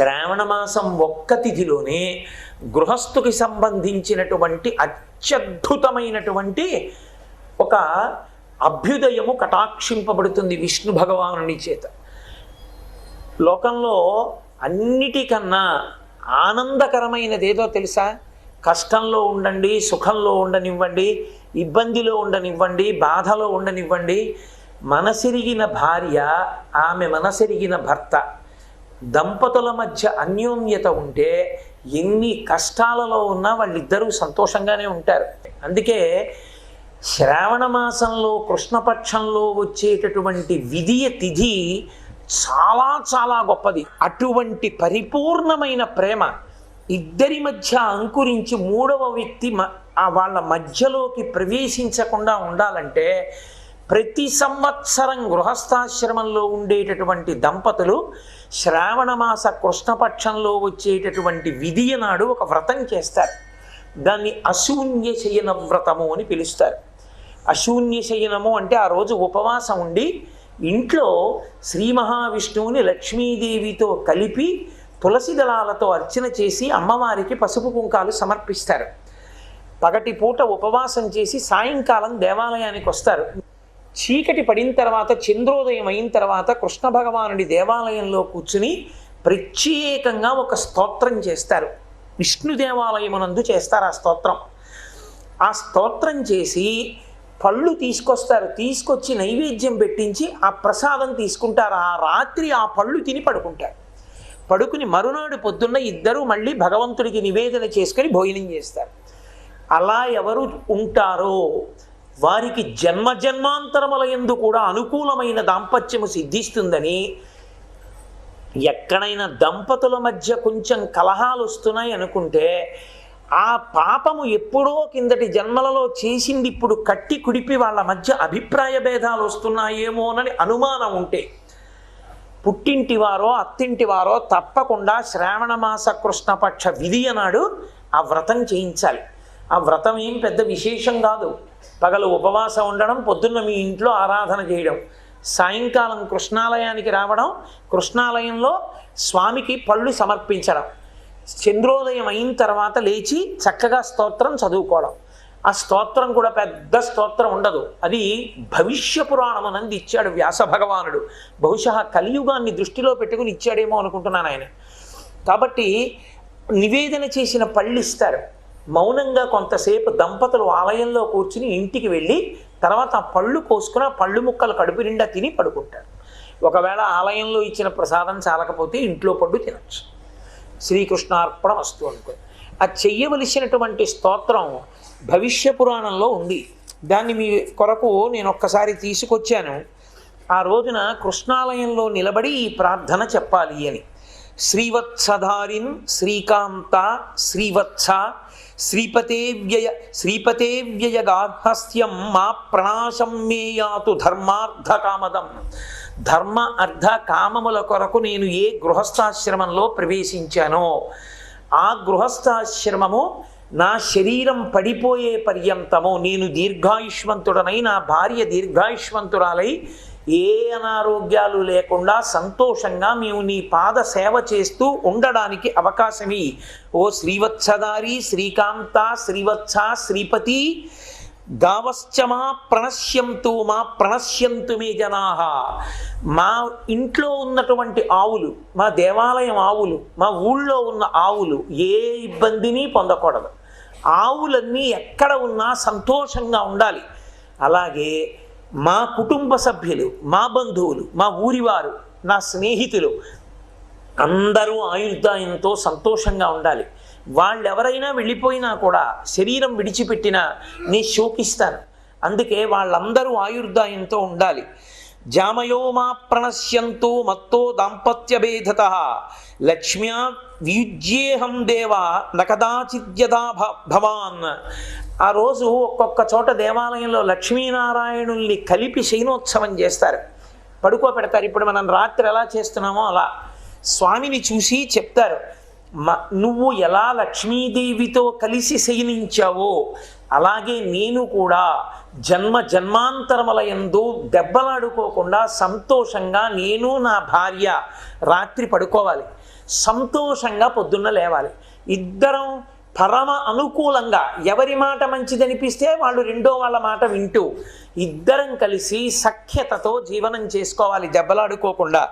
శ్రావణ మాసం ఒక్క తిథిలోనే గృహస్థుకి సంబంధించినటువంటి అత్యద్భుతమైనటువంటి ఒక అభ్యుదయము కటాక్షింపబడుతుంది విష్ణు భగవానుని చేత. లోకంలో అన్నిటికన్నా ఆనందకరమైనదేదో తెలుసా? కష్టంలో ఉండండి సుఖంలో ఉండనివ్వండి ఇబ్బందిలో ఉండనివ్వండి బాధలో ఉండనివ్వండి. మనసిరిగిన భార్య ఆమె మనసిరిగిన భర్త. దంపతుల మధ్య అన్యోన్యత ఉంటే ఎన్ని కష్టాలలో ఉన్నా వాళ్ళిద్దరూ సంతోషంగానే ఉంటారు. అందుకే శ్రావణ మాసంలో కృష్ణపక్షంలో వచ్చేటటువంటి విధియ తిథి చాలా చాలా గొప్పది. అటువంటి పరిపూర్ణమైన ప్రేమ ఇద్దరి మధ్య అంకురించి మూడవ వ్యక్తి మ- వాళ్ళ మధ్యలోకి ప్రవేశించకుండా ఉండాలంటే ప్రతి సంవత్సరం గృహస్థాశ్రమంలో ఉండేటటువంటి దంపతులు శ్రావణమాస కృష్ణపక్షంలో వచ్చేటటువంటి విధియ నాడు ఒక వ్రతం చేస్తారు. దాన్ని అశూన్య శయన వ్రతము అని పిలుస్తారు. అశూన్య శయనము అంటే ఆ రోజు ఉపవాసం ఉండి ఇంట్లో శ్రీ మహావిష్ణువుని లక్ష్మీదేవితో కలిపి తులసి దళాలతో అర్చన చేసి అమ్మవారికి పసుపు కుంకాలు సమర్పిస్తారు. పగటి పూట ఉపవాసం చేసి సాయంకాలం దేవాలయానికి వస్తారు. చీకటి పడిన తర్వాత చంద్రోదయం అయిన తర్వాత కృష్ణ భగవానుడి దేవాలయంలో కూర్చుని ప్రత్యేకంగా ఒక స్తోత్రం చేస్తారు. విష్ణు దేవాలయమునందు చేస్తారు ఆ స్తోత్రం. ఆ స్తోత్రం చేసి పళ్ళు తీసుకొస్తారు. తీసుకొచ్చి నైవేద్యం పెట్టించి ఆ ప్రసాదం తీసుకుంటారు. ఆ రాత్రి ఆ పళ్ళు తిని పడుకుంటారు. పడుకుని మరునాడు పొద్దున్న ఇద్దరు మళ్ళీ భగవంతుడికి నివేదన చేసుకొని భోజనం చేస్తారు. అలా ఎవరు ఉంటారో వారికి జన్మ జన్మాంతరముల ఎందు కూడా అనుకూలమైన దాంపత్యము సిద్ధిస్తుందని ఎక్కడైనా దంపతుల మధ్య కొంచెం కలహాలు వస్తున్నాయి అనుకుంటే ఆ పాపము ఎప్పుడో కిందటి జన్మలలో చేసింది ఇప్పుడు కట్టి కుడిపి వాళ్ళ మధ్య అభిప్రాయ భేదాలు వస్తున్నాయేమోనని అనుమానం ఉంటే పుట్టింటి వారో అత్తింటి వారో తప్పకుండా శ్రావణ మాస కృష్ణపక్ష విధి అన్నాడు ఆ వ్రతం చేయించాలి. ఆ వ్రతం ఏం పెద్ద విశేషం కాదు. పగలు ఉపవాసం ఉండడం పొద్దున్న మీ ఇంట్లో ఆరాధన చేయడం సాయంకాలం కృష్ణాలయానికి రావడం కృష్ణాలయంలో స్వామికి పళ్ళు సమర్పించడం చంద్రోదయం అయిన తర్వాత లేచి చక్కగా స్తోత్రం చదువుకోవడం. ఆ స్తోత్రం కూడా పెద్ద స్తోత్రం ఉండదు. అది భవిష్య పురాణమనంది ఇచ్చాడు వ్యాస భగవానుడు. బహుశా కలియుగాన్ని దృష్టిలో పెట్టుకుని ఇచ్చాడేమో అనుకుంటున్నాను ఆయన. కాబట్టి నివేదన చేసిన పళ్ళు ఇస్తారు. మౌనంగా కొంతసేపు దంపతులు ఆలయంలో కూర్చుని ఇంటికి వెళ్ళి తర్వాత పళ్ళు కోసుకుని ఆ పళ్ళు ముక్కలు కడుపు నిండా తిని పడుకుంటారు. ఒకవేళ ఆలయంలో ఇచ్చిన ప్రసాదం చాలకపోతే ఇంట్లో పండు తినచ్చు. శ్రీకృష్ణార్పణ వస్తు అనుకో ఆ చెయ్యవలసినటువంటి స్తోత్రం భవిష్య పురాణంలో ఉంది. దాన్ని మీ కొరకు నేను ఒక్కసారి తీసుకొచ్చాను. ఆ రోజున కృష్ణాలయంలో నిలబడి ఈ ప్రార్థన చెప్పాలి అని. శ్రీవత్సధారిన్ శ్రీకాంత శ్రీవత్స శ్రీపతే వ్యయ శ్రీపతే వ్యయగార్హస్యం మా ప్రణాశం మేయాతు ధర్మార్థ కామదం. ధర్మ అర్థ కామముల కొరకు నేను ఏ గృహస్థాశ్రమంలో ప్రవేశించానో ఆ గృహస్థాశ్రమము నా శరీరం పడిపోయే పర్యంతము నేను దీర్ఘాయుష్మంతుడనై నా భార్య దీర్ఘాయుష్మంతురాలై ఏ అనారోగ్యాలు లేకుండా సంతోషంగా మేము నీ పాద సేవ చేస్తూ ఉండడానికి అవకాశమి. ఓ శ్రీవత్సదారి శ్రీకాంత శ్రీవత్స శ్రీపతి గావశ్చ మా ప్రణశ్యంతు మా ప్రణశ్యంతు మీ జనాహ మా ఇంట్లో ఉన్నటువంటి ఆవులు మా దేవాలయం ఆవులు మా ఊళ్ళో ఉన్న ఆవులు ఏ ఇబ్బందిని పొందకూడదు. ఆవులన్నీ ఎక్కడ ఉన్నా సంతోషంగా ఉండాలి. అలాగే మా కుటుంబ సభ్యులు మా బంధువులు మా ఊరివారు నా స్నేహితులు అందరూ ఆయుర్దాయంతో సంతోషంగా ఉండాలి. వాళ్ళు ఎవరైనా వెళ్ళిపోయినా కూడా శరీరం విడిచిపెట్టినా నీ శోకిస్తాను. అందుకే వాళ్ళందరూ ఆయుర్దాయంతో ఉండాలి. జామయో మా ప్రణశ్యంతో మత్తో దాంపత్యభేదత లక్ష్మ్యా వ్యుజ్యేహం దేవ నకదాచిద్యదా భ- భవాన్. ఆ రోజు ఒక్కొక్క చోట దేవాలయంలో లక్ష్మీనారాయణుల్ని కలిపి శయనోత్సవం చేస్తారు. పడుకోబెడతారు ఇప్పుడు మనం రాత్రి ఎలా చేస్తున్నామో అలా. స్వామిని చూసి చెప్తారు. మ నువ్వు ఎలా లక్ష్మీదేవితో కలిసి శయనించావో అలాగే నేను కూడా జన్మ జన్మాంతరములయందు దెబ్బలాడుకోకుండా సంతోషంగా నేను నా భార్య రాత్రి పడుకోవాలి. సంతోషంగా పొద్దున్న లేవాలి. ఇద్దరం పరమ అనుకూలంగా ఎవరి మాట మంచిదనిపిస్తే వాళ్ళు రెండో వాళ్ళ మాట వింటూ ఇద్దరం కలిసి సఖ్యతతో జీవనం చేసుకోవాలి. దెబ్బలాడుకోకుండా